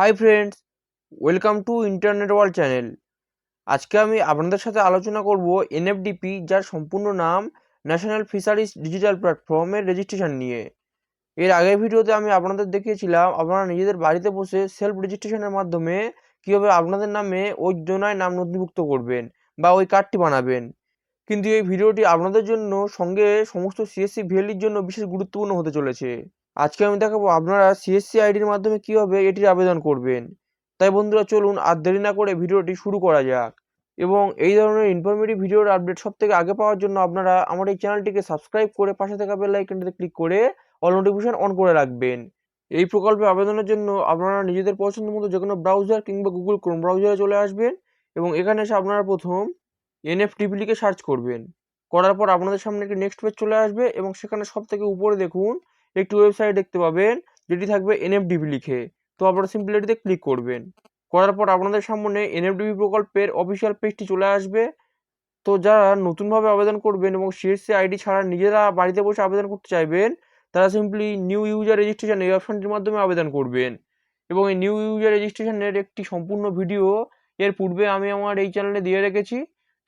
Hi friends welcome to internet world channel আজকে আমি আপনাদের সাথে আলোচনা করব এনএফডিপি যার সম্পূর্ণ নাম ন্যাশনাল ফিশারিজ ডিজিটাল প্ল্যাটফর্মের রেজিস্ট্রেশন নিয়ে। এর আগের ভিডিওতে আমি আপনাদের দেখিয়েছিলাম আপনারা নিজেদের বাড়িতে বসে সেলফ রেজিস্ট্রেশনের মাধ্যমে কীভাবে আপনাদের নামে ওই যোজনায় নাম নথিভুক্ত করবেন বা ওই কার্ডটি বানাবেন। কিন্তু এই ভিডিওটি আপনাদের জন্য সঙ্গে সমস্ত সিএসসি ভিএলির জন্য বিশেষ গুরুত্বপূর্ণ হতে চলেছে। আজকে আমি দেখাবো আপনারা সিএসসি আইডির মাধ্যমে কীভাবে এটির আবেদন করবেন। তাই বন্ধুরা, চলুন আর দেরি না করে ভিডিওটি শুরু করা যাক। এবং এই ধরনের ইনফরমেটিভ ভিডিওর আপডেট সব থেকে আগে পাওয়ার জন্য আপনারা আমার এই চ্যানেলটিকে সাবস্ক্রাইব করে পাশে থাকা বেল আইকনটিতে ক্লিক করে অল নোটিফিকেশন অন করে রাখবেন। এই প্রকল্পে আবেদনের জন্য আপনারা নিজেদের পছন্দ মতো যে কোনো ব্রাউজার কিংবা গুগল ক্রোম ব্রাউজারে চলে আসবেন এবং এখানে এসে আপনারা প্রথম এনএফটিপি লিখে সার্চ করবেন। করার পর আপনাদের সামনে একটি নেক্সট পেজ চলে আসবে এবং সেখানে সব থেকে উপরে দেখুন একটি ওয়েবসাইট দেখতে পাবেন, যেটি থাকবে এনএফডিপি লিখে। তো আপনারা সিম্পলি এটিতে ক্লিক করবেন। করার পর আপনাদের সামনে এনএফডিপি প্রকল্পের অফিসিয়াল পেজটি চলে আসবে। তো যারা নতুনভাবে আবেদন করবেন এবং সিএসসি আইডি ছাড়া নিজেরা বাড়িতে বসে আবেদন করতে চাইবেন, তারা সিম্পলি নিউ ইউজার রেজিস্ট্রেশন এই অপশনটির মাধ্যমে আবেদন করবেন। এবং এই নিউ ইউজার রেজিস্ট্রেশনের একটি সম্পূর্ণ ভিডিও এর পূর্বে আমি আমার এই চ্যানেলে দিয়ে রেখেছি।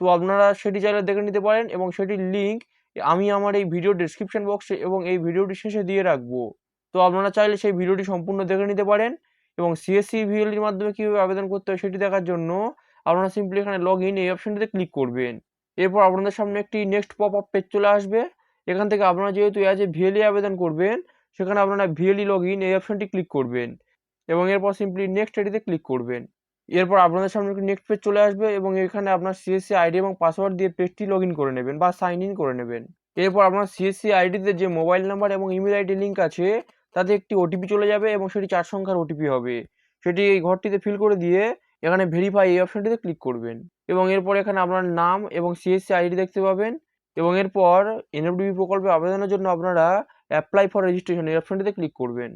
তো আপনারা সেটি চাইলে দেখে নিতে পারেন এবং সেটির লিঙ্ক আমি আমার এই ভিডিও ডিসক্রিপশন বক্সে এবং এই ভিডিওটি শেষে দিয়ে রাখব। তো আপনারা চাইলে সেই ভিডিওটি সম্পূর্ণ দেখে নিতে পারেন এবং সিএসসি ভিএলডির মাধ্যমে কীভাবে আবেদন করতে হয় সেটি দেখার জন্য আপনারা সিম্পলি এখানে লগ ইন এই অপশনটিতে ক্লিক করবেন। এরপর আপনাদের সামনে একটি নেক্সট পপ আপ পেজ চলে আসবে। এখান থেকে আপনারা যেহেতু অ্যাজ এ ভিএলই আবেদন করবেন, সেখানে আপনারা ভিএলই লগ ইন এই অপশনটি ক্লিক করবেন এবং এরপর সিম্পলি নেক্সট এটিতে ক্লিক করবেন। এরপর আপনাদের সামনে নেক্সট পেজ চলে আসবে এবং এখানে আপনার সিএসসি আইডি এবং পাসওয়ার্ড দিয়ে পেজটি লগ করে নেবেন বা সাইন ইন করে নেবেন। এরপর আপনার সিএসসি আইডিতে যে মোবাইল নাম্বার এবং ইমেল আইডি লিঙ্ক আছে, তাতে একটি ওটিপি চলে যাবে এবং সেটি চার সংখ্যার ওটিপি হবে। সেটি এই ঘরটিতে ফিল করে দিয়ে এখানে ভেরিফাই এই অপশনটিতে ক্লিক করবেন। এবং এরপর এখানে আপনার নাম এবং সিএসসি আইডি দেখতে পাবেন। এবং এরপর এনএফডিবি প্রকল্পে আবেদনের জন্য আপনারা অ্যাপ্লাই ফর রেজিস্ট্রেশন এই অপশনটিতে ক্লিক করবেন।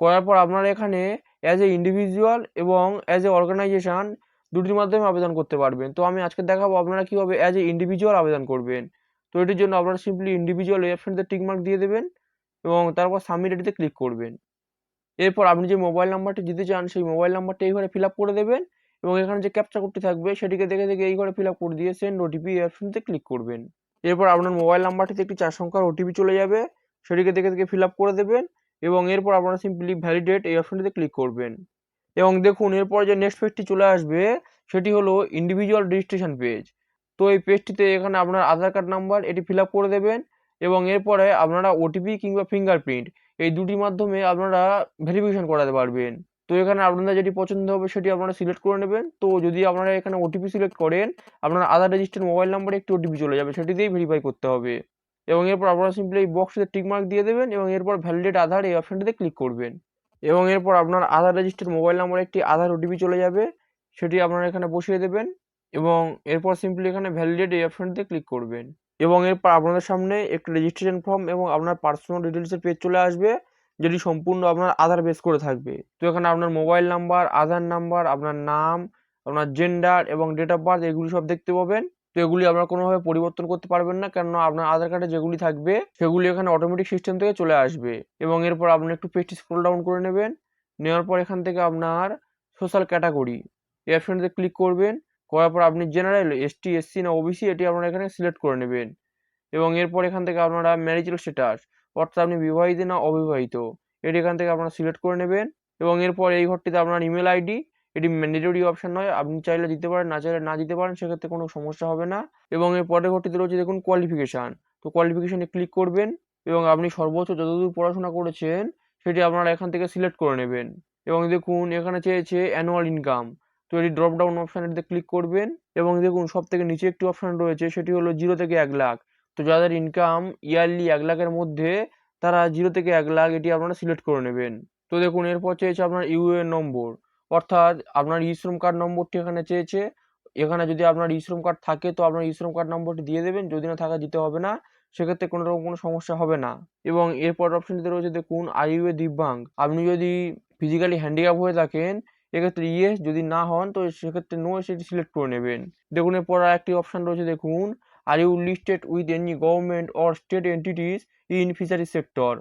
করার পর আপনারা এখানে অ্যাজ এ ইন্ডিভিজুয়াল এবং অ্যাজ এ অর্গানাইজেশন দুটির মাধ্যমে আবেদন করতে পারবেন। তো আমি আজকে দেখাবো আপনারা কীভাবে অ্যাজ এ ইন্ডিভিজুয়াল আবেদন করবেন। তো এটির জন্য আপনারা সিম্পলি ইন্ডিভিজুয়াল এই টিকমার্ক দিয়ে দেবেন এবং তারপর সাবমিট এটিতে ক্লিক করবেন। এরপর আপনি যে মোবাইল নাম্বারটি দিতে চান, সেই মোবাইল নাম্বারটি এই ঘরে ফিল আপ করে দেবেন এবং এখানে যে ক্যাপচা কোডটি থাকবে, সেটিকে দেখে দেখে এই ঘরে ফিল আপ করে দিয়ে সেন্ড ওটিপি এই অপশনটিতে ক্লিক করবেন। এরপর আপনার মোবাইল নাম্বারটিতে একটি চার সংখ্যার ওটিপি চলে যাবে, সেটিকে দেখে দেখে ফিল আপ করে দেবেন এবং এরপর আপনারা সিম্পলি ভ্যালিডেট এই অপশনটিতে ক্লিক করবেন। এবং দেখুন, এরপর যে নেক্সট পেজটি চলে আসবে, সেটি হলো ইন্ডিভিজুয়াল রেজিস্ট্রেশন পেজ তো এই পেজটিতে এখানে আপনার আধার কার্ড নাম্বার এটি ফিল করে দেবেন এবং এরপরে আপনারা ওটিপি কিংবা ফিঙ্গারপ্রিন্ট এই দুটির মাধ্যমে আপনারা ভেরিফিকেশন করাতে পারবেন। তো এখানে আপনাদের যেটি পছন্দ হবে, সেটি আপনারা সিলেক্ট করে নেবেন। তো যদি আপনারা এখানে ওটিপি সিলেক্ট করেন, আপনার আধার রেজিস্টার্ড মোবাইল নাম্বারে একটি ওটিপি চলে যাবে, সেটি দিয়েই ভেরিফাই করতে হবে। এবং এরপর আপনারা সিম্পলি এই বক্সটিতে টিকমার্ক দিয়ে দেবেন এবং এরপর ভ্যালিডেট আধার এই অপশনটিতে ক্লিক করবেন। এবং এরপর আপনার আধার রেজিস্টার্ড মোবাইল নাম্বারে একটি আধার ওটিপি চলে যাবে, সেটি আপনারা এখানে বসিয়ে দেবেন এবং এরপর সিম্পলি এখানে ভ্যালিডেট এই অপশনটিতে ক্লিক করবেন। এবং এরপর আপনাদের সামনে একটি রেজিস্ট্রেশন ফর্ম এবং আপনার পার্সোনাল ডিটেলসের পেজ চলে আসবে, যেটি সম্পূর্ণ আপনার আধার বেস করে থাকবে। তো এখানে আপনার মোবাইল নাম্বার আধার নাম্বার আপনার নাম, আপনার জেন্ডার এবং ডেট অফ বার্থ এগুলি সব দেখতে পাবেন। তো এগুলি আপনারা কোনোভাবে পরিবর্তন করতে পারবেন না। কেননা আপনার আধার কার্ডে যেগুলি থাকবে, সেগুলি এখানে অটোমেটিক সিস্টেম থেকে চলে আসবে। এবং এরপর আপনি একটু পেজটি স্ক্রল ডাউন করে নেবেন। নেওয়ার পর এখান থেকে আপনার সোশ্যাল ক্যাটাগরি এই অপশনটিতে ক্লিক করবেন। করার পর আপনি জেনারেল এসটি এসসি না ওবিসি এটি আপনারা এখানে সিলেক্ট করে নেবেন। এবং এরপর এখান থেকে আপনারা ম্যারিজাল স্ট্যাটাস অর্থাৎ আপনি বিবাহিত না অবিবাহিত, এটি এখান থেকে আপনারা সিলেক্ট করে নেবেন। এবং এরপর এই ঘরটিতে আপনার ইমেল আইডি এটি ম্যান্ডেটরি অপশন নয়। আপনি চাইলে দিতে পারেন, না চাইলে না দিতে পারেন, সেক্ষেত্রে কোনো সমস্যা হবে না। এবং এর পরের ঘরটিতে রয়েছে দেখুন কোয়ালিফিকেশান তো কোয়ালিফিকেশানে ক্লিক করবেন এবং আপনি সর্বোচ্চ যতদূর পড়াশোনা করেছেন, সেটি আপনারা এখান থেকে সিলেক্ট করে নেবেন। এবং দেখুন, এখানে চেয়েছে অ্যানুয়াল ইনকাম তো এটি ড্রপ ডাউন অপশান এটিতে ক্লিক করবেন এবং দেখুন সব থেকে নিচে একটি অপশান রয়েছে, সেটি হলো জিরো থেকে এক লাখ। তো যাদের ইনকাম ইয়ারলি এক লাখের মধ্যে, তারা জিরো থেকে এক লাখ এটি আপনারা সিলেক্ট করে নেবেন। তো দেখুন, এরপর চেয়েছে আপনার ইউএন নম্বর অর্থাৎ আপনার ইশ্রম কার্ড নম্বরটি এখানে চেয়েছে। এখানে যদি আপনার ইশ্রম কার্ড থাকে, তো আপনার ইশ্রম কার্ড নম্বরটি দিয়ে দেবেন। যদি না থাকা, দিতে হবে না। সেক্ষেত্রে কোনো রকম কোনো সমস্যা হবে না। এবং এরপর অপশনটিতে রয়েছে, দেখুন আর ইউ এ দিব্যাঙ্গ আপনি যদি ফিজিক্যালি হ্যান্ডিক্যাপ হয়ে থাকেন, এক্ষেত্রে ইয়েস যদি না হন, তো সেক্ষেত্রে নো সেটি সিলেক্ট করে নেবেন। দেখুন, এরপর আর একটি অপশান রয়েছে, দেখুন are you listed with any government or state entities in fishery sector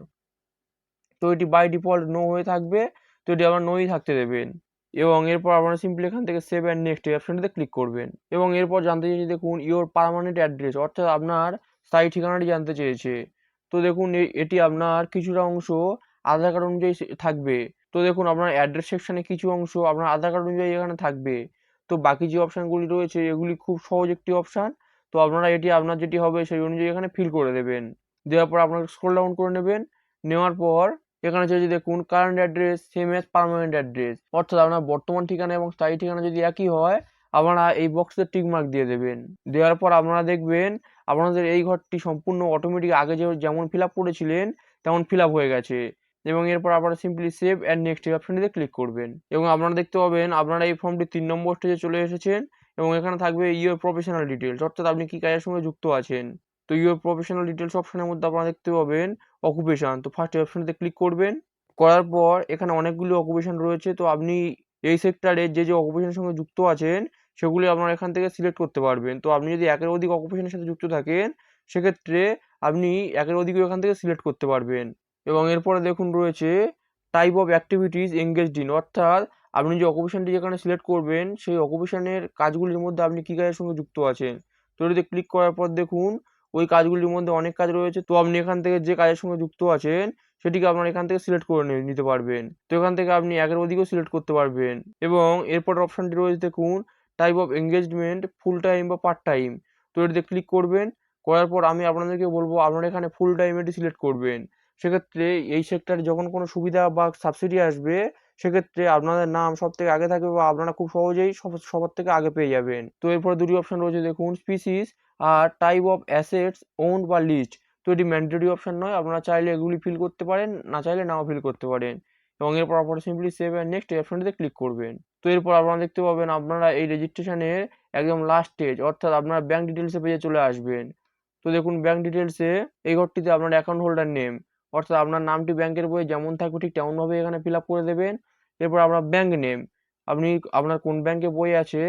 তো এটি বাই ডিফল্ট নো হয়ে থাকবে। তো এটি আপনার নোই থাকতে দেবেন। এবং এরপর আপনারা সিম্পলি এখান থেকে সেভ অ্যান্ড নেক্সট অপশনটিতে ক্লিক করবেন। এবং এরপর জানতে চেয়েছে দেখুন ইওর পার্মানেন্ট অ্যাড্রেস অর্থাৎ আপনার স্থায়ী ঠিকানাটি জানতে চেয়েছে। তো দেখুন এটি আপনার কিছুটা অংশ আধার কার্ড অনুযায়ী থাকবে। তো দেখুন আপনার অ্যাড্রেস সেকশনে কিছু অংশ আপনার আধার কার্ড অনুযায়ী এখানে থাকবে। তো বাকি যে অপশানগুলি রয়েছে, এগুলি খুব সহজ একটি অপশান তো আপনারা এটি আপনার যেটি হবে সেই অনুযায়ী এখানে ফিল করে দেবেন। দেওয়ার পর আপনাকে স্ক্রল ডাউন করে নেবেন। নেওয়ার পর এখানে যদি কোন current address same as permanent address অর্থাৎ আপনার বর্তমান ঠিকানা এবং স্থায়ী ঠিকানা যদি একই হয়, আপনারা এই বক্সে টিক মার্ক দিয়ে দেবেন। দেওয়ার পর আপনারা দেখবেন, আপনাদের এই ঘরটি সম্পূর্ণ অটোমেটিক আগে যে যেমন ফিল আপ করেছিলেন, তেমন ফিল আপ হয়ে গেছে। এবং এরপর আপনারা সিম্পলি সেভ অ্যান্ড নেক্সট এই অপশনটিতে ক্লিক করবেন। এবং আপনারা দেখতে পাবেন, আপনারা এই ফর্মটি তিন নম্বর স্টেজে চলে এসেছেন এবং এখানে থাকবে ইওর প্রফেশনাল ডিটেলস অর্থাৎ আপনি কী কাজের সঙ্গে যুক্ত আছেন? তো ইউর প্রফেশনাল ডিটেলস অপশনের মধ্যে আপনারা দেখতে পাবেন অকুপেশন তো ফার্স্ট অপশনটিতে ক্লিক করবেন। করার পর এখানে অনেকগুলো অকুপেশন রয়েছে। তো আপনি এই সেক্টরে যে যে অকুপেশনের সঙ্গে যুক্ত আছেন, সেগুলি আপনারা এখান থেকে সিলেক্ট করতে পারবেন। তো আপনি যদি একের অধিক অকুপেশনের সাথে যুক্ত থাকেন, সেক্ষেত্রে আপনি একের অধিকও এখান থেকে সিলেক্ট করতে পারবেন। এবং এরপরে দেখুন রয়েছে type of activities engaged in অর্থাৎ আপনি যে অকুপেশনটি যেখানে সিলেক্ট করবেন, সেই অকুপেশনের কাজগুলির মধ্যে আপনি কী কাজের সঙ্গে যুক্ত আছেন? তো এটিতে ক্লিক করার পর দেখুন ওই কাজগুলির মধ্যে অনেক কাজ রয়েছে। তো আপনি এখান থেকে যে কাজের সঙ্গে যুক্ত আছেন, সেটিকে আপনার এখান থেকে সিলেক্ট করে নিতে পারবেন। তো এখান থেকে আপনি একের অধিকও সিলেক্ট করতে পারবেন। এবং এরপর অপশানটি রয়েছে দেখুন type of engagement full time বা পার্ট টাইম তো এটিতে ক্লিক করবেন, করার পর আমি আপনাদেরকে বলব, আপনারা এখানে ফুল টাইম এটি সিলেক্ট করবেন। সেক্ষেত্রে এই সেক্টরে যখন কোনো সুবিধা বা সাবসিডি আসবে, সেক্ষেত্রে আপনাদের নাম সব থেকে আগে থাকবে বা আপনারা খুব সহজেই সব- সবার থেকে আগে পেয়ে যাবেন। তো এরপর দুটি অপশন রয়েছে দেখুন স্পিসিস আর টাইপ অফ অ্যাসেটস ওন্ড বা লিস্ট তো এটি ম্যান্ডেটরি অপশান নয়। আপনারা চাইলে এগুলি ফিল করতে পারেন, না চাইলে নাও ফিল করতে পারেন। এবং এরপর আপনারা সিম্পলি সেভ অ্যান্ড নেক্সট এই অপশনটিতে ক্লিক করবেন। তো এরপর আপনারা দেখতে পাবেন আপনারা এই রেজিস্ট্রেশনের একদম লাস্ট স্টেজ অর্থাৎ আপনার ব্যাঙ্ক ডিটেলসে পেজে চলে আসবেন। তো দেখুন ব্যাঙ্ক ডিটেলসে এই ঘরটিতে আপনার অ্যাকাউন্ট হোল্ডার নেম অর্থাৎ আপনার নামটি ব্যাংকের বইয়ে যেমন থাকবে ঠিক তেমনভাবে এখানে ফিল আপ করে দেবেন। এরপর আপনার ব্যাঙ্ক নেম আপনি আপনার কোন ব্যাংকে বই আছে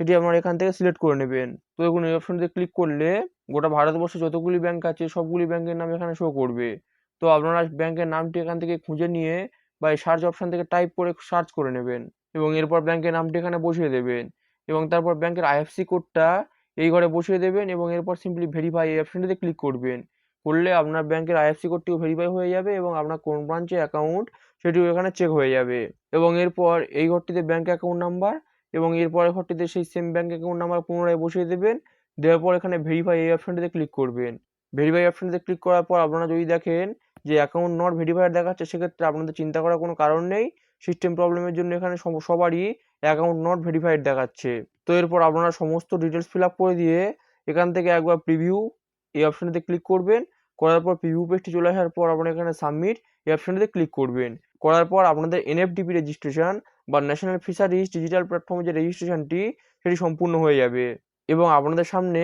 সেটি আপনার এখান থেকে সিলেক্ট করে নেবেন। তো দেখুন এই অপশনটিতে ক্লিক করলে গোটা ভারতবর্ষে যতগুলি ব্যাংক আছে সবগুলি ব্যাংকের নাম এখানে শো করবে। তো আপনারা ব্যাংকের নামটি এখান থেকে খুঁজে নিয়ে বা এই সার্চ অপশান থেকে টাইপ করে সার্চ করে নেবেন এবং এরপর ব্যাংকের নামটি এখানে বসিয়ে দেবেন এবং তারপর ব্যাংকের আইএফসি কোডটা এই ঘরে বসিয়ে দেবেন এবং এরপর সিম্পলি ভেরিফাই এই অপশনটিতে ক্লিক করবেন। করলে আপনার ব্যাংকের আইএফসি কোডটিও ভেরিফাই হয়ে যাবে এবং আপনার কোন ব্রাঞ্চে অ্যাকাউন্ট সেটিও এখানে চেক হয়ে যাবে। এবং এরপর এই ঘরটিতে ব্যাংক অ্যাকাউন্ট নাম্বার এবং এরপরের ঘরটিতে সেই সেম ব্যাঙ্ক অ্যাকাউন্ট নাম্বার পুনরায় বসিয়ে দেবেন। দেওয়ার পর এখানে ভেরিফাই এই অপশনটিতে ক্লিক করবেন। ভেরিফাই অপশনটিতে ক্লিক করার পর আপনারা যদি দেখেন যে অ্যাকাউন্ট নট ভেরিফাইড দেখাচ্ছে, সেক্ষেত্রে আপনাদের চিন্তা করার কোনো কারণ নেই। সিস্টেম প্রবলেমের জন্য এখানে সব- সবারই অ্যাকাউন্ট নট ভেরিফাইড দেখাচ্ছে। তো এরপর আপনারা সমস্ত ডিটেলস ফিল আপ করে দিয়ে এখান থেকে একবার প্রিভিউ এই অপশনটিতে ক্লিক করবেন। করার পর প্রিভিউ পেজটি চলে আসার পর আপনারা এখানে সাবমিট এই অপশনটিতে ক্লিক করবেন। করার পর আপনাদের এনএফডিপি রেজিস্ট্রেশন বা ন্যাশনাল ফিশারিজ ডিজিটাল প্ল্যাটফর্মে যে রেজিস্ট্রেশনটি সেটি সম্পূর্ণ হয়ে যাবে। এবং আপনাদের সামনে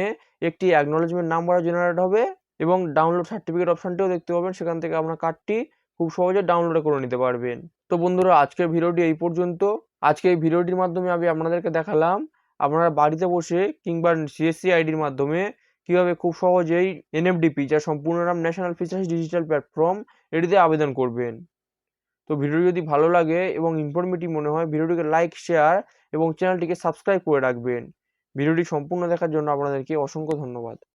একটি অ্যাকনোলেজমেন্ট নাম্বার জেনারেট হবে এবং ডাউনলোড সার্টিফিকেট অপশানটিও দেখতে পাবেন। সেখান থেকে আপনার কার্ডটি খুব সহজে ডাউনলোড করে নিতে পারবেন। তো বন্ধুরা, আজকের ভিডিওটি এই পর্যন্ত। আজকে এই ভিডিওটির মাধ্যমে আমি আপনাদেরকে দেখালাম আপনারা বাড়িতে বসে কিংবা সিএসসি আইডির মাধ্যমে কীভাবে খুব সহজেই এনএফডিপি যা সম্পূর্ণ নাম ন্যাশনাল ফিচার্স ডিজিটাল প্ল্যাটফর্ম এটিতে আবেদন করবেন। তো ভিডিও যদি ভালো লাগে এবং ইনফরমেটিভ মনে হয়, ভিডিওটিকে লাইক শেয়ার এবং চ্যানেলটিকে সাবস্ক্রাইব করে রাখবেন। ভিডিওটি সম্পূর্ণ দেখার জন্য আপনাদেরকে অসংখ্য ধন্যবাদ।